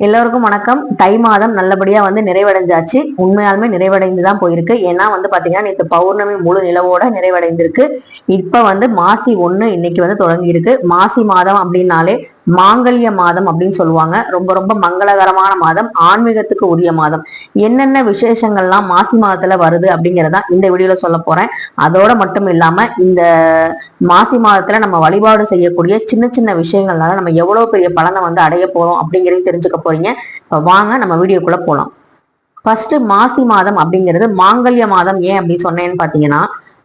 எல்லோருக்கும் வணக்கம். தை மாதம் நல்லபடியா வந்து நிறைவடைஞ்சாச்சு. உண்மையாலுமே நிறைவடைந்து தான் போயிருக்கு. ஏன்னா வந்து பாத்தீங்கன்னா நேற்று பௌர்ணமி முழு நிலவோட நிறைவடைந்திருக்கு. இப்ப வந்து மாசி ஒண்ணு இன்னைக்கு வந்து தொடங்கி இருக்கு மாசி மாதம் அப்படின்னாலே மாங்கல்ய மாதம் அப்படின்னு சொல்லுவாங்க. ரொம்ப ரொம்ப மங்களகரமான மாதம். ஆன்மீகத்துக்கு உரிய மாதம். என்னென்ன விசேஷங்கள்லாம் மாசி மாதத்துல வருது அப்படிங்கறத இந்த வீடியோல சொல்ல போறேன். அதோட மட்டும் இல்லாம இந்த மாசி மாதத்துல நம்ம வழிபாடு செய்யக்கூடிய சின்ன சின்ன விஷயங்கள்னால நம்ம எவ்வளவு பெரிய பலனை வந்து அடைய போறோம் அப்படிங்கிறதையும் தெரிஞ்சுக்க போறீங்க. வாங்க நம்ம வீடியோக்குள்ள போலாம். ஃபர்ஸ்ட் மாசி மாதம் அப்படிங்கிறது மாங்கல்ய மாதம் ஏன் அப்படின்னு சொன்னேன்னு பாத்தீங்கன்னா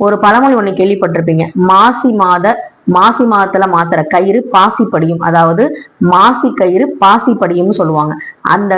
ஒரு பழமொழி ஒன்று கேள்விப்பட்டிருப்பீங்க. மாசி மாத மாசி மாதத்துல மாத்துற கயிறு பாசி படியும். அதாவது மாசி கயிறு பாசி படியும்னு சொல்லுவாங்க. அந்த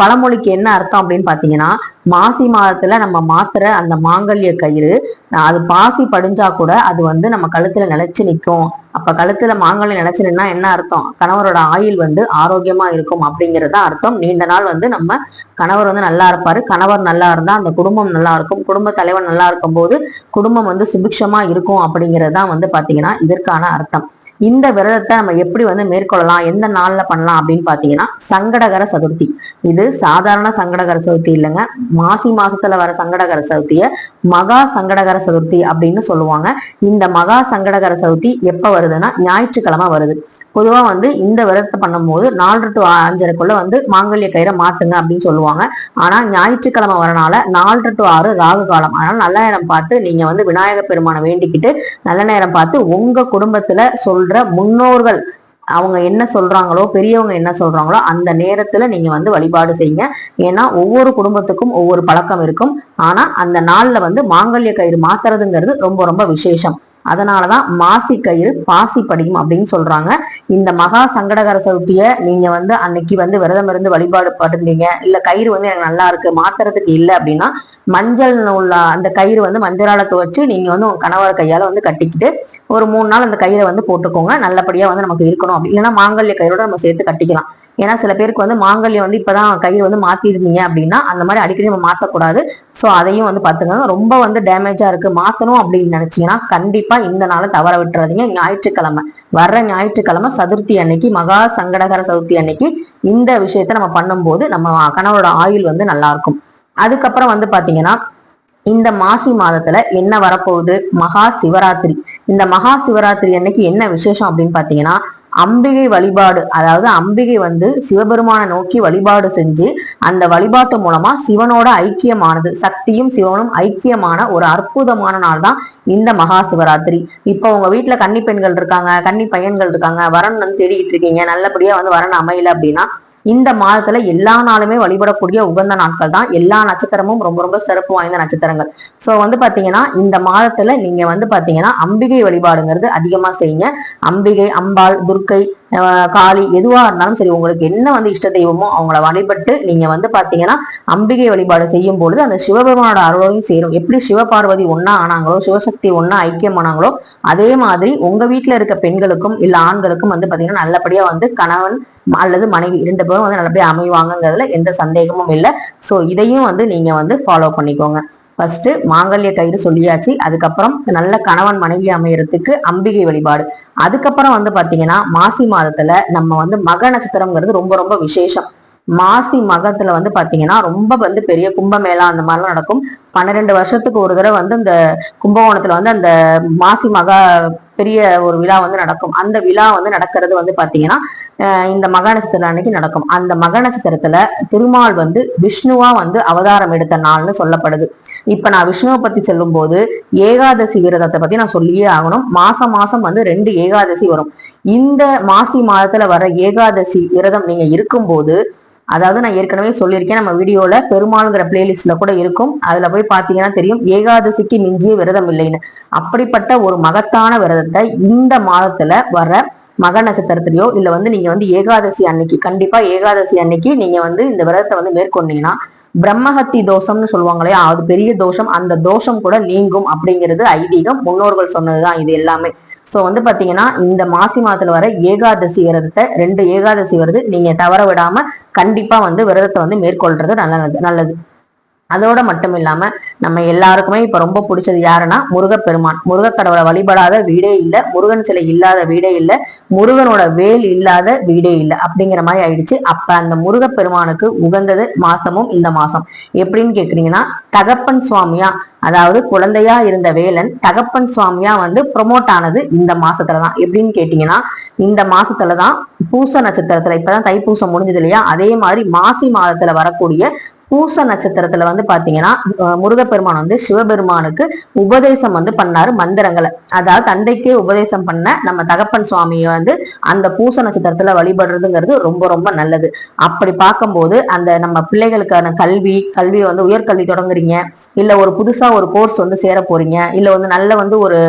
பழமொழிக்கு என்ன அர்த்தம் அப்படின்னு பாத்தீங்கன்னா மாசி மாதத்துல நம்ம மாத்துற அந்த மாங்கல்ய கயிறு அது பாசி படிஞ்சா கூட அது வந்து நம்ம கழுத்துல நிலைச்சு நிற்கும் அப்ப கழுத்துல மாங்கல்யம் நிலைச்சு என்ன அர்த்தம்? கணவரோட ஆயுள் வந்து ஆரோக்கியமா இருக்கும் அப்படிங்கிறது அர்த்தம். நீண்ட நாள் வந்து நம்ம கணவர் வந்து நல்லா இருப்பாரு. கணவர் நல்லா இருந்தா அந்த குடும்பம் நல்லா இருக்கும். குடும்ப தலைவர் நல்லா இருக்கும் போது குடும்பம் வந்து சுபிக்ஷமா இருக்கும் அப்படிங்கிறது தான் வந்து பாத்தீங்கன்னா இதற்கான அர்த்தம். இந்த விரதத்தை நம்ம எப்படி வந்து மேற்கொள்ளலாம் எந்த நாள்ல பண்ணலாம் அப்படின்னு பாத்தீங்கன்னா சங்கடகர சதுர்த்தி. இது சாதாரண சங்கடகர சதுர்த்தி இல்லைங்க. மாசி மாசத்துல வர சங்கடகர சதுர்த்திய மகா சங்கடகர சதுர்த்தி அப்படின்னு சொல்லுவாங்க. இந்த மகா சங்கடகர சதுர்த்தி எப்ப வருதுன்னா ஞாயிற்றுக்கிழமை வருது. பொதுவா வந்து இந்த விரதத்தை பண்ணும்போது நாலு டு அஞ்சரைக்குள்ள வந்து மாங்கல்ய கயிறை மாத்துங்க அப்படின்னு சொல்லுவாங்க. ஆனா ஞாயிற்றுக்கிழமை வரனால நாலு டு ஆறு ராகு காலம். அதனால நல்ல நேரம் பார்த்து நீங்க வந்து விநாயகர் பெருமானை வேண்டிக்கிட்டு நல்ல நேரம் பார்த்து உங்க குடும்பத்துல சொல்ற முன்னோர்கள் அவங்க என்ன சொல்றாங்களோ பெரியவங்க என்ன சொல்றாங்களோ அந்த நேரத்துல நீங்க வந்து வழிபாடு செய்யுங்க. ஏன்னா ஒவ்வொரு குடும்பத்துக்கும் ஒவ்வொரு பழக்கம் இருக்கும். ஆனா அந்த நாள்ல வந்து மாங்கல்ய கயிறு மாத்துறதுங்கிறது ரொம்ப ரொம்ப விசேஷம். அதனாலதான் மாசி கயிறு பாசி படியும் அப்படின்னு சொல்றாங்க. இந்த மகா சங்கடகர சதுர்த்திய நீங்க வந்து அன்னைக்கு வந்து விரதம் இருந்து வழிபாடு படுந்தீங்க. இல்ல கயிறு வந்து எனக்கு நல்லா இருக்கு மாத்துறதுக்கு இல்லை அப்படின்னா மஞ்சள் உள்ள அந்த கயிறு வந்து மஞ்சளால துவச்சு நீங்க வந்து உங்கள் கணவர் கையால வந்து கட்டிக்கிட்டு ஒரு மூணு நாள் அந்த கயிறை வந்து போட்டுக்கோங்க. நல்லபடியா வந்து நமக்கு இருக்கணும். அப்படி இல்லைன்னா மாங்கல்ய கயிறோட நம்ம சேர்த்து கட்டிக்கலாம். ஏன்னா சில பேருக்கு வந்து மாங்கல்யம் வந்து இப்பதான் கயிறு வந்து மாத்திருந்தீங்க அப்படின்னா அந்த மாதிரி அடிக்கடி நம்ம மாற்றக்கூடாது ஸோ அதையும் வந்து பார்த்துக்கோங்க ரொம்ப வந்து டேமேஜா இருக்கு. மாத்தணும் அப்படின்னு நினைச்சீங்கன்னா கண்டிப்பாக இந்த நாளை தவற விட்டுறாதீங்க. ஞாயிற்றுக்கிழமை. வர்ற ஞாயிற்றுக்கிழமை சதுர்த்தி அன்னைக்கு மகா சங்கடகர சதுர்த்தி அன்னைக்கு இந்த விஷயத்த நம்ம பண்ணும்போது நம்ம கணவரோட ஆயுள் வந்து நல்லா இருக்கும். அதுக்கப்புறம் வந்து பாத்தீங்கன்னா இந்த மாசி மாதத்துல என்ன வரப்போகுது? மகா சிவராத்திரி. இந்த மகா சிவராத்திரி அன்னைக்கு என்ன விசேஷம் அப்படின்னு பாத்தீங்கன்னா அம்பிகை வழிபாடு அதாவது அம்பிகை வந்து சிவபெருமானை நோக்கி வழிபாடு செஞ்சு அந்த வழிபாட்டு மூலமா சிவனோட ஐக்கியமானது சக்தியும் சிவனும் ஐக்கியமான ஒரு அற்புதமான நாள் தான் இந்த மகா சிவராத்திரி. இப்போ உங்க வீட்டுல கன்னி பெண்கள் இருக்காங்க கன்னி பையன்கள் இருக்காங்க வரன் வந்து தேடிக்கிட்டு இருக்கீங்க நல்லபடியா வந்து வரணும் அமையல அப்படின்னா இந்த மாதத்துல எல்லா நாளுமே வழிபடக்கூடிய உகந்த நாட்கள் தான். எல்லா நட்சத்திரமும் ரொம்ப ரொம்ப சிறப்பு வாய்ந்த நட்சத்திரங்கள். சோ வந்து பாத்தீங்கன்னா இந்த மாதத்துல நீங்க வந்து பாத்தீங்கன்னா அம்பிகை வழிபாடுங்கிறது அதிகமா செய்யுங்க. அம்பிகை அம்பாள் துர்க்கை காளி எதுவாக இருந்தாலும் சரி உங்களுக்கு என்ன வந்து இஷ்ட தெய்வமோ அவங்கள வழிபட்டு நீங்க வந்து பாத்தீங்கன்னா அம்பிகை வழிபாடு செய்யும் பொழுது அந்த சிவபெருமானோட அருளையும் சேரும். எப்படி சிவபார்வதி ஒன்னா ஆனாங்களோ சிவசக்தி ஒன்னா ஐக்கியமானாங்களோ அதே மாதிரி உங்க வீட்டுல இருக்க பெண்களுக்கும் இல்ல ஆண்களுக்கும் வந்து பாத்தீங்கன்னா நல்லபடியா வந்து கணவன் அல்லது மனைவி இரண்டு பேரும் வந்து நல்லபடியா அமைவாங்கிறதுல எந்த சந்தேகமும் இல்லை. ஸோ இதையும் வந்து நீங்க வந்து ஃபாலோ பண்ணிக்கோங்க. ஃபர்ஸ்ட் மாங்கல்ய கயிறு சொல்லியாச்சு. அதுக்கப்புறம் நல்ல கணவன் மனைவி அமையறதுக்கு அம்பிகை வழிபாடு. அதுக்கப்புறம் வந்து பாத்தீங்கன்னா மாசி மாதத்துல நம்ம வந்து மக நட்சத்திரம்ங்கிறது ரொம்ப ரொம்ப விசேஷம். மாசி மகத்துல வந்து பாத்தீங்கன்னா ரொம்ப வந்து பெரிய கும்பமேளா அந்த மாதிரிலாம் நடக்கும். பன்னிரெண்டு வருஷத்துக்கு ஒரு தடவை வந்து இந்த கும்பகோணத்துல வந்து அந்த மாசி மக பெரிய ஒரு விழா வந்து நடக்கும். அந்த விழா வந்து நடக்கிறது வந்து பாத்தீங்கன்னா இந்த மக நட்சத்திரம் அன்னைக்கு நடக்கும். அந்த மக நட்சத்திரத்துல திருமால் வந்து விஷ்ணுவா வந்து அவதாரம் எடுத்த நாள்னு சொல்லப்படுது. இப்ப நான் விஷ்ணுவை பத்தி சொல்லும் போது ஏகாதசி விரதத்தை பத்தி நான் சொல்லியே ஆகணும். மாசம் மாசம் வந்து ரெண்டு ஏகாதசி வரும். இந்த மாசி மாதத்துல வர ஏகாதசி விரதம் நீங்க இருக்கும்போது அதாவது நான் ஏற்கனவே சொல்லியிருக்கேன் நம்ம வீடியோல பெருமாளுங்கிற பிளேலிஸ்ட்ல கூட இருக்கும். அதுல போய் பாத்தீங்கன்னா தெரியும் ஏகாதசிக்கு மிஞ்சிய விரதம் இல்லைன்னு. அப்படிப்பட்ட ஒரு மகத்தான விரதத்தை இந்த மாதத்துல வர மக நட்சத்திரத்திலயோ இல்ல வந்து நீங்க வந்து ஏகாதசி அன்னைக்கு கண்டிப்பா ஏகாதசி அன்னைக்கு நீங்க வந்து இந்த விரதத்தை வந்து மேற்கொண்டீங்கன்னா பிரம்மஹத்தி தோஷம்னு சொல்லுவாங்களே அது பெரிய தோஷம் அந்த தோஷம் கூட நீங்கும் அப்படிங்கிறது ஐதீகம். முன்னோர்கள் சொன்னதுதான் இது எல்லாமே. சோ வந்து பாத்தீங்கன்னா இந்த மாசி மாதத்துல வர ஏகாதசி விரதத்தை ரெண்டு ஏகாதசி வருது. நீங்க தவற விடாம கண்டிப்பா வந்து விரதத்தை வந்து மேற்கொள்றது நல்லது நல்லது. அதோட மட்டும் இல்லாம நம்ம எல்லாருக்குமே இப்ப ரொம்ப பிடிச்சது யாருன்னா முருகப்பெருமான். முருகக்கடவுளை வழிபடாத வீடே இல்ல முருகன் சிலை இல்லாத வீடே இல்ல முருகனோட வேல் இல்லாத வீடே இல்ல அப்படிங்கிற மாதிரி ஆயிடுச்சு. அப்ப அந்த முருகப்பெருமானுக்கு உகந்தது மாசமும் இந்த மாசம். எப்படின்னு கேக்குறீங்கன்னா தகப்பன் சுவாமியா அதாவது குழந்தையா இருந்த வேலன் தகப்பன் சுவாமியா வந்து ப்ரொமோட் ஆனது இந்த மாசத்துலதான். எப்படின்னு கேட்டீங்கன்னா இந்த மாசத்துலதான் பூச நட்சத்திரத்துல இப்பதான் தைப்பூசம் முடிஞ்சது இல்லையா? அதே மாதிரி மாசி மாதத்துல வரக்கூடிய பூச நட்சத்திரத்துல வந்து பாத்தீங்கன்னா முருகப்பெருமான் வந்து சிவபெருமானுக்கு உபதேசம் வந்து பண்ணாரு மந்திரங்களை. அதாவது தந்தைக்கு உபதேசம் பண்ண நம்ம தகப்பன் சுவாமியை வந்து அந்த பூச நட்சத்திரத்துல வழிபடுறதுங்கிறது ரொம்ப ரொம்ப நல்லது. அப்படி பார்க்கும்போது அந்த நம்ம பிள்ளைகளுக்கான கல்வி கல்வியை வந்து உயர்கல்வி தொடங்குறீங்க. இல்ல ஒரு புதுசா ஒரு கோர்ஸ் வந்து சேர போறீங்க. இல்ல வந்து நல்ல வந்து ஒரு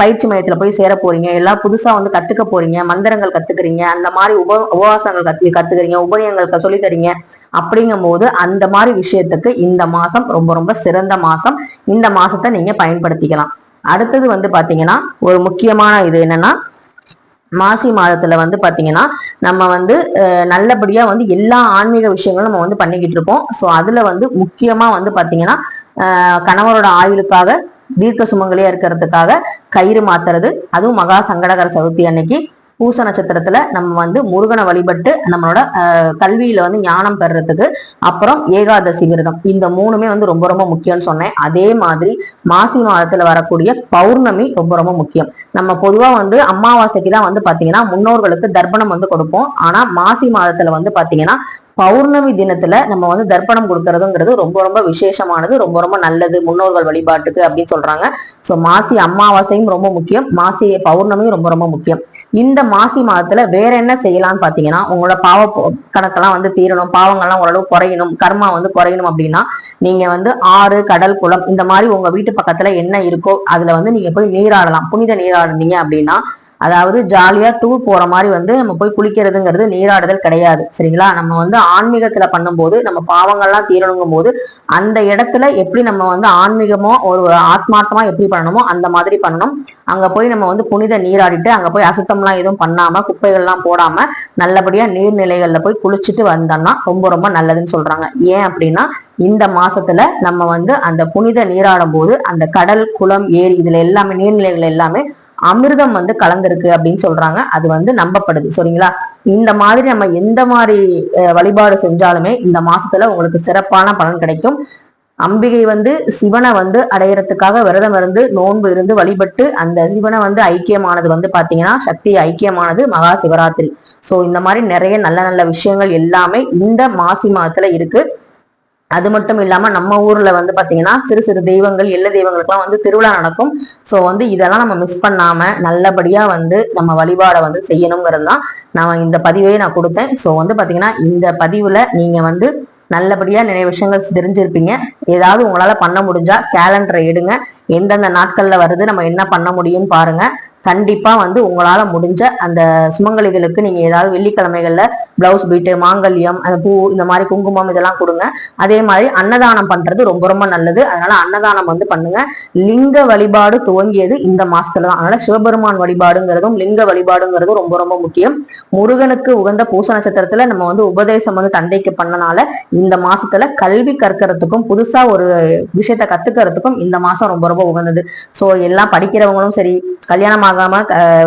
பயிற்சி மையத்துல போய் சேர போறீங்க. எல்லாம் புதுசா வந்து கத்துக்க போறீங்க. மந்திரங்கள் கத்துக்கிறீங்க. அந்த மாதிரி உப உபவாசங்கள் கத்து கத்துக்கிறீங்க. உபயங்கள் சொல்லி தரீங்க. அப்படிங்கும் அப்படிங்கும்போது அந்த மாதிரி விஷயத்துக்கு இந்த மாசம் ரொம்ப ரொம்ப சிறந்த மாசம். இந்த மாசத்தை நீங்க பயன்படுத்திக்கலாம். அடுத்தது வந்து பாத்தீங்கன்னா ஒரு முக்கியமான இது என்னன்னா மாசி மாதத்துல வந்து பாத்தீங்கன்னா நம்ம வந்து நல்லபடியா வந்து எல்லா ஆன்மீக விஷயங்களும் நம்ம வந்து பண்ணிக்கிட்டு இருப்போம். ஸோ அதுல வந்து முக்கியமா வந்து பாத்தீங்கன்னா கணவரோட ஆயுளுக்காக தீர்க்க சுமங்கலியா இருக்கிறதுக்காக கயிறு மாத்துறது. அதுவும் மகா சங்கடகர சதுர்த்தி அன்னைக்கு. பூச நட்சத்திரத்துல நம்ம வந்து முருகனை வழிபட்டு நம்மளோட அஹ், கல்வியில வந்து ஞானம் பெறுறதுக்கு அப்புறம் ஏகாதசி விரதம். இந்த மூணுமே வந்து ரொம்ப ரொம்ப முக்கியம்னு சொன்னேன். அதே மாதிரி மாசி மாதத்துல வரக்கூடிய பௌர்ணமி ரொம்ப ரொம்ப முக்கியம். நம்ம பொதுவா வந்து அமாவாசைக்கு தான் வந்து பாத்தீங்கன்னா முன்னோர்களுக்கு தர்ப்பணம் வந்து கொடுப்போம். ஆனா மாசி மாதத்துல வந்து பாத்தீங்கன்னா பௌர்ணமி தினத்துல நம்ம வந்து தர்ப்பணம் கொடுக்கறதுங்கிறது ரொம்ப ரொம்ப விசேஷமானது ரொம்ப ரொம்ப நல்லது முன்னோர்கள் வழிபாட்டுக்கு அப்படின்னு சொல்றாங்க. ஸோ மாசி அமாவாசையும் ரொம்ப முக்கியம். மாசி பௌர்ணமியும் ரொம்ப ரொம்ப முக்கியம். இந்த மாசி மாதத்துல வேற என்ன செய்யலாம்னு பாத்தீங்கன்னா உங்களோட பாவ கணக்கெல்லாம் வந்து தீரணும். பாவங்கள்லாம் ஓரளவு குறையணும். கர்மா வந்து குறையணும் அப்படின்னா நீங்க வந்து ஆறு கடல் குளம் இந்த மாதிரி உங்க வீட்டு பக்கத்துல என்ன இருக்கோ அதுல வந்து நீங்க போய் நீராடலாம். புனித நீராடுனீங்க அப்படின்னா அதாவது ஜாலியா டூர் போற மாதிரி வந்து நம்ம போய் குளிக்கிறதுங்கிறது நீராடுதல் கிடையாது சரிங்களா? நம்ம வந்து ஆன்மீகத்துல பண்ணும்போது நம்ம பாவங்கள்லாம் தீரணுங்கும் போது அந்த இடத்துல எப்படி நம்ம வந்து ஆன்மீகமோ ஒரு ஆத்மார்த்தமா எப்படி பண்ணணுமோ அந்த மாதிரி பண்ணணும். அங்க போய் நம்ம வந்து புனித நீராடிட்டு அங்க போய் அசுத்தம்லாம் எதுவும் பண்ணாம குப்பைகள்லாம் போடாம நல்லபடியா நீர்நிலைகள்ல போய் குளிச்சுட்டு வந்தோம்னா ரொம்ப ரொம்ப நல்லதுன்னு சொல்றாங்க. ஏன் அப்படின்னா இந்த மாசத்துல நம்ம வந்து அந்த புனித நீராடும் போது அந்த கடல் குளம் ஏரி இதுல எல்லாமே நீர்நிலைகள் எல்லாமே அமிர்தம் வந்து கலந்திருக்கு அப்படின்னு சொல்றாங்க. அது வந்து நம்பப்படுது. சரிங்களா? இந்த மாதிரி நம்ம எந்த மாதிரி வழிபாடு செஞ்சாலுமே இந்த மாசத்துல உங்களுக்கு சிறப்பான பலன் கிடைக்கும். அம்பிகை வந்து சிவனை வந்து அடையறதுக்காக விரதம் இருந்து நோன்பு இருந்து வழிபட்டு அந்த சிவனை வந்து ஐக்கியமானது வந்து பாத்தீங்கன்னா சக்தி ஐக்கியமானது மகா சிவராத்திரி. சோ இந்த மாதிரி நிறைய நல்ல நல்ல விஷயங்கள் எல்லாமே இந்த மாசி மாதத்துல இருக்கு. அது மட்டும் இல்லாம நம்ம ஊர்ல வந்து பாத்தீங்கன்னா சிறு சிறு தெய்வங்கள் எல்ல தெய்வங்களுக்குலாம் வந்து திருவிழா நடக்கும். ஸோ வந்து இதெல்லாம் நம்ம மிஸ் பண்ணாம நல்லபடியா வந்து நம்ம வழிபாடை வந்து செய்யணுங்கிறது தான் நான் இந்த பதிவையே நான் கொடுத்தேன். ஸோ வந்து பாத்தீங்கன்னா இந்த பதிவுல நீங்க வந்து நல்லபடியா நிறைய விஷயங்கள் தெரிஞ்சிருப்பீங்க. ஏதாவது உங்களால பண்ண முடிஞ்சா கேலண்டரை எடுங்க. எந்தெந்த நாட்கள்ல வருது நம்ம என்ன பண்ண முடியும் பாருங்க. கண்டிப்பா வந்து உங்களால முடிஞ்ச அந்த சுமங்கலிகளுக்கு நீங்க ஏதாவது வெள்ளிக்கிழமைகள்ல பிளவுஸ் பீட்டு மாங்கல்யம் அந்த பூ இந்த மாதிரி குங்குமம் இதெல்லாம் கொடுங்க. அதே மாதிரி அன்னதானம் பண்றது ரொம்ப ரொம்ப நல்லது. அதனால அன்னதானம் வந்து பண்ணுங்க. லிங்க வழிபாடு துவங்கியது இந்த மாசத்துல தான். அதனால சிவபெருமான் வழிபாடுங்கிறதும் லிங்க வழிபாடுங்கிறதும் ரொம்ப ரொம்ப முக்கியம். முருகனுக்கு உகந்த பூச நட்சத்திரத்துல நம்ம வந்து உபதேசம் வந்து தந்தைக்கு பண்ணனால இந்த மாசத்துல கல்வி கற்கறதுக்கும் புதுசா ஒரு விஷயத்த கத்துக்கிறதுக்கும் இந்த மாசம் ரொம்ப ரொம்ப உகந்தது. சோ எல்லாம் படிக்கிறவங்களும் சரி கல்யாணம் ஆகாம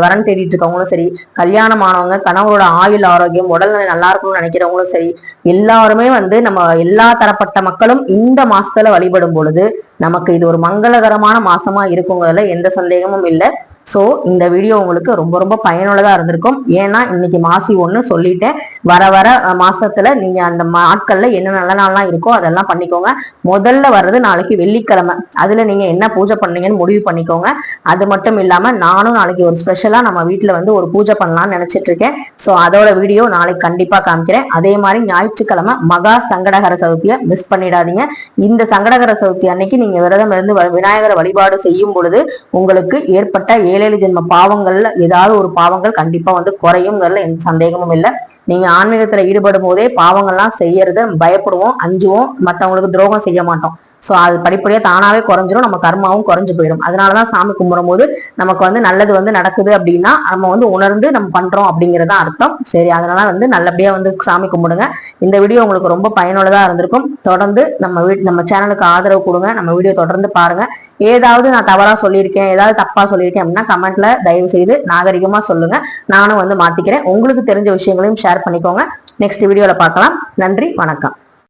வரன் தேடிட்டு இருக்கவங்களும் சரி கல்யாணம் ஆனவங்க கணவரோட ஆயுள் ஆரோக்கியம் உடல் நல்லா இருக்கணும்னு நினைக்கிறவங்களும் சரி எல்லாருமே வந்து நம்ம எல்லா தரப்பட்ட மக்களும் இந்த மாசத்துல வழிபடும் பொழுது நமக்கு இது ஒரு மங்களகரமான மாசமா இருக்குங்கிறதுல எந்த சந்தேகமும் இல்லை. ஸோ இந்த வீடியோ உங்களுக்கு ரொம்ப ரொம்ப பயனுள்ளதாக இருந்திருக்கும். ஏன்னா இன்னைக்கு மாசி ஒன்று சொல்லிட்டேன். வர வர மாசத்துல நீங்க அந்த நாட்கள்ல என்ன நல்ல நாள்லாம் இருக்கோ அதெல்லாம் பண்ணிக்கோங்க. முதல்ல வர்றது நாளைக்கு வெள்ளிக்கிழமை. அதுல நீங்க என்ன பூஜை பண்ணீங்கன்னு முடிவு பண்ணிக்கோங்க. அது மட்டும் இல்லாம நானும் நாளைக்கு ஒரு ஸ்பெஷலா நம்ம வீட்டுல வந்து ஒரு பூஜை பண்ணலாம்னு நினைச்சிட்டு இருக்கேன். ஸோ அதோட வீடியோ நாளைக்கு கண்டிப்பா காமிக்கிறேன். அதே மாதிரி ஞாயிற்றுக்கிழமை மகா சங்கடகர சதுர்த்தியை மிஸ் பண்ணிடாதீங்க. இந்த சங்கடகர சதுர்த்தி அன்னைக்கு நீங்க விரதம் இருந்து வ- விநாயகரை வழிபாடு செய்யும் பொழுது உங்களுக்கு ஏற்பட்ட ஏ ஏழேழு ஜென்ம பாவங்கள்ல ஏதாவது ஒரு பாவங்கள் கண்டிப்பா வந்து குறையுங்கிறதுல எந்த சந்தேகமும் இல்லை. நீங்க ஆன்மீகத்துல ஈடுபடும் போதே பாவங்கள்லாம் செய்யறது பயப்படுவோம் அஞ்சுவோம் மத்தவங்களுக்கு துரோகம் செய்ய மாட்டோம். ஸோ அது படிப்படியாக தானாகவே குறைஞ்சிரும். நம்ம கர்மாவும் குறைஞ்சு போயிடும் அதனால தான் சாமி கும்பிடும் போது நமக்கு வந்து நல்லது வந்து நடக்குது அப்படின்னா நம்ம வந்து உணர்ந்து நம்ம பண்ணுறோம் அப்படிங்கறது அர்த்தம். சரி அதனால வந்து நல்லபடியாக வந்து சாமி கும்பிடுங்க. இந்த வீடியோ உங்களுக்கு ரொம்ப பயனுள்ளதாக இருந்திருக்கும். தொடர்ந்து நம்ம வீ நம்ம சேனலுக்கு ஆதரவு கொடுங்க. நம்ம வீடியோ தொடர்ந்து பாருங்கள் ஏதாவது நான் தவறாக சொல்லியிருக்கேன் ஏதாவது தப்பாக சொல்லியிருக்கேன் அப்படின்னா கமெண்ட்ல தயவு செய்து நாகரிகமாக சொல்லுங்கள் நானும் வந்து மாற்றிக்கிறேன் உங்களுக்கு தெரிஞ்ச விஷயங்களையும் ஷேர் பண்ணிக்கோங்க. நெக்ஸ்ட் வீடியோவில் பார்க்கலாம். நன்றி வணக்கம்.